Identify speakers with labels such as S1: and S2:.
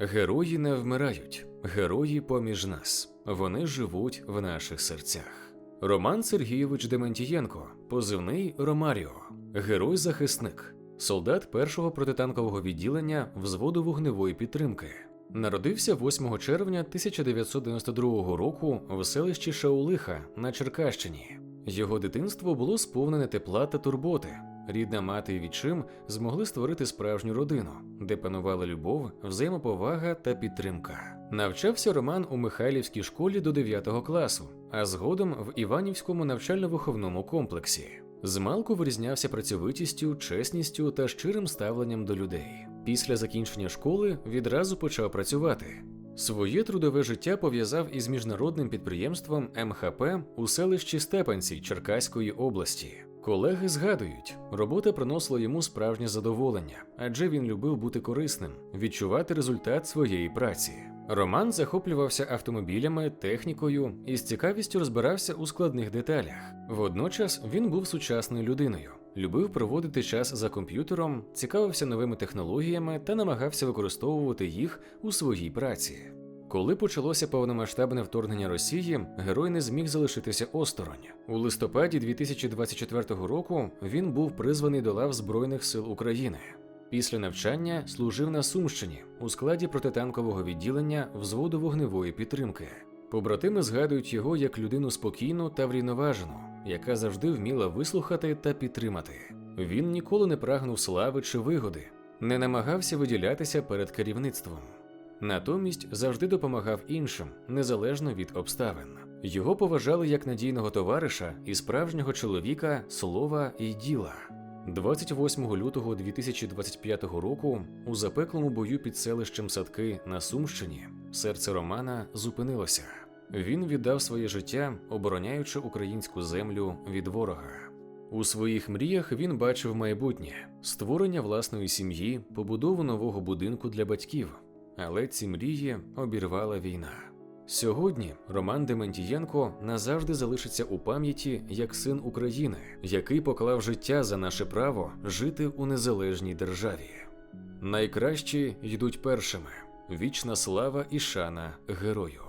S1: Герої не вмирають, герої поміж нас. Вони живуть в наших серцях. Роман Сергійович Дементієнко, позивний Ромаріо, герой-захисник, солдат першого протитанкового відділення взводу вогневої підтримки. Народився 8 червня 1992 року в селищі Шаулиха на Черкащині. Його дитинство було сповнене тепла та турботи. Рідна мати і відчим змогли створити справжню родину, де панувала любов, взаємоповага та підтримка. Навчався Роман у Михайлівській школі до 9 класу, а згодом в Іванівському навчально-виховному комплексі. Змалку вирізнявся працьовитістю, чесністю та щирим ставленням до людей. Після закінчення школи відразу почав працювати. Своє трудове життя пов'язав із міжнародним підприємством МХП у селищі Степанці Черкаської області. Колеги згадують, робота приносила йому справжнє задоволення, адже він любив бути корисним, відчувати результат своєї праці. Роман захоплювався автомобілями, технікою і з цікавістю розбирався у складних деталях. Водночас він був сучасною людиною, любив проводити час за комп'ютером, цікавився новими технологіями та намагався використовувати їх у своїй праці. Коли почалося повномасштабне вторгнення Росії, герой не зміг залишитися осторонь. У листопаді 2024 року він був призваний до лав Збройних сил України. Після навчання служив на Сумщині у складі протитанкового відділення взводу вогневої підтримки. Побратими згадують його як людину спокійну та врівноважену, яка завжди вміла вислухати та підтримати. Він ніколи не прагнув слави чи вигоди, не намагався виділятися перед керівництвом. Натомість завжди допомагав іншим, незалежно від обставин. Його поважали як надійного товариша і справжнього чоловіка слова і діла. 28 лютого 2025 року у запеклому бою під селищем Садки на Сумщині серце Романа зупинилося. Він віддав своє життя, обороняючи українську землю від ворога. У своїх мріях він бачив майбутнє створення власної сім'ї, побудову нового будинку для батьків. Але ці мрії обірвала війна. Сьогодні Роман Дементієнко назавжди залишиться у пам'яті як син України, який поклав життя за наше право жити у незалежній державі. Найкращі йдуть першими. Вічна слава і шана герою.